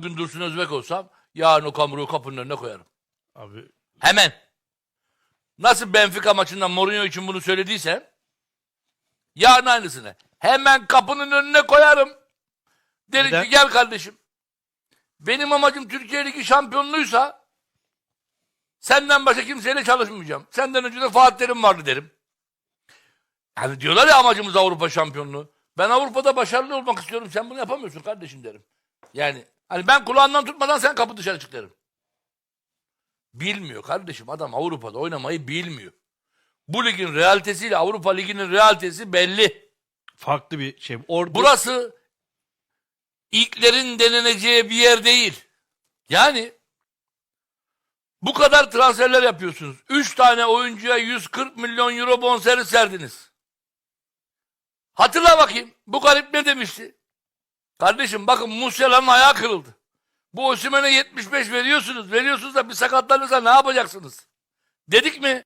Bugün Dursun Özbek olsam yarın o kamuruğu kapının önüne koyarım. Abi Hemen. Nasıl Benfica maçında Mourinho için bunu söylediysen yarın aynısını. Hemen kapının önüne koyarım. Derim Neden? ki gel kardeşim. Benim amacım Türkiye Ligi şampiyonluğuysa senden başka kimseyle çalışmayacağım. Senden önce de Fatih Terim vardı derim. Yani diyorlar ya amacımız Avrupa şampiyonluğu. Ben Avrupa'da başarılı olmak istiyorum. Sen bunu yapamıyorsun kardeşim derim. Yani hani ben kulağından tutmadan sen kapı dışarı çık derim. Bilmiyor kardeşim. Adam Avrupa'da oynamayı bilmiyor. Bu ligin realitesiyle Avrupa Ligi'nin realitesi belli. farklı bir şey. Orada Burası ilklerin deneneceği bir yer değil. Yani bu kadar transferler yapıyorsunuz. 3 tane oyuncuya 140 milyon euro bonservis verdiniz. Hatırla bakayım. Bu garip ne demişti? Kardeşim bakın Musiala'nın ayağı kırıldı. Bu Osimhen'e 75 veriyorsunuz. Veriyorsunuz da bir sakatlanırsa ne yapacaksınız? Dedik mi?